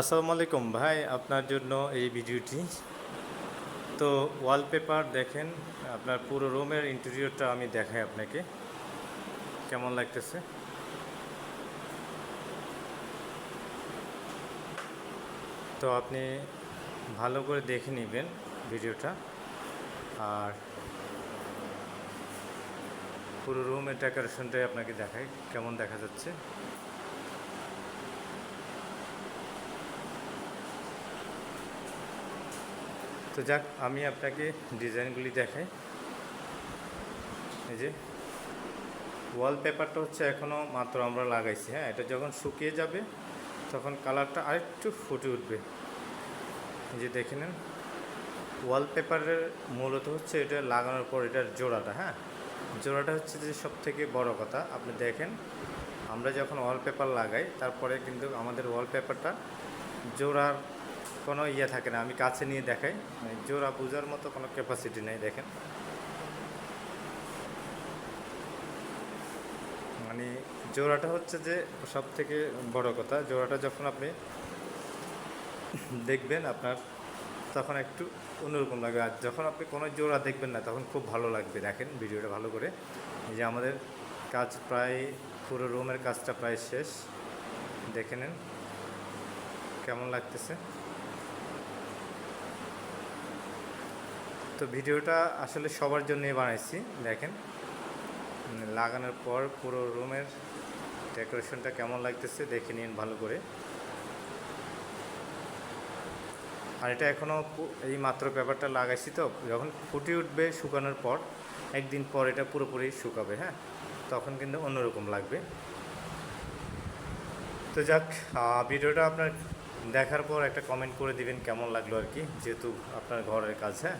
আসসালামু আলাইকুম ভাই, আপনার জন্য এই ভিডিওটি। তো ওয়ালপেপার দেখেন, আপনার পুরো রুমের ইন্টেরিয়রটা আমি দেখাই আপনাকে। কেমন লাগতেছে? তো আপনি ভালো করে দেখে নেবেন ভিডিওটা। আর পুরো রুমের ডেকোরেশনটাই আপনাকে দেখাই, কেমন দেখা যাচ্ছে। তো যাক, আমি আপনাকে ডিজাইনগুলি দেখাই। এই যে ওয়ালপেপারটা হচ্ছে এখনও মাত্র আমরা লাগাইছি হ্যাঁ? এটা যখন শুকিয়ে যাবে, তখন কালারটা আরেকটু ফুটে উঠবে। এই যে দেখে নেন ওয়ালপেপারের মূলত হচ্ছে এটা লাগানোর পর এটার জোড়াটা হ্যাঁ? জোড়াটা হচ্ছে যে সব থেকে বড় কথা। আপনি দেখেন, আমরা যখন ওয়ালপেপার লাগাই, তারপরে কিন্তু আমাদের ওয়ালপেপারটা জোড়ার কোনো ইয়ে থাকে না, আমি কাছে নিয়ে দেখাই। মানে জোড়া বোঝার মতো কোনো ক্যাপাসিটি নেই, দেখেন। মানে জোড়াটা হচ্ছে যে সব থেকে বড় কথা, জোড়াটা যখন আপনি দেখবেন আপনার, তখন একটু অন্যরকম লাগবে। আর যখন আপনি কোনো জোড়া দেখবেন না, তখন খুব ভালো লাগবে, দেখেন ভিডিওটা ভালো করে। যে আমাদের কাজ প্রায়, পুরো রুমের কাজটা প্রায় শেষ। দেখে নেন। কেমন লাগতেছে? তো ভিডিওটা আসলে সবার জন্যই বানাইছি, দেখেন। লাগানোর পর পুরো রুমের ডেকোরেশনটা কেমন লাগতেছে দেখে নিন ভালো করে। আর এটা এখনও এই মাত্র পেপারটা লাগাইছি তো, যখন ফুটে উঠবে শুকানোর পর, একদিন পর এটা পুরোপুরি শুকাবে হ্যাঁ? তখন কিন্তু অন্যরকম লাগবে। তো যাক ভিডিওটা আপনার দেখার পর একটা কমেন্ট করে দিবেন কেমন লাগল আর কি, যেহেতু আপনার ঘরের কাছে হ্যাঁ?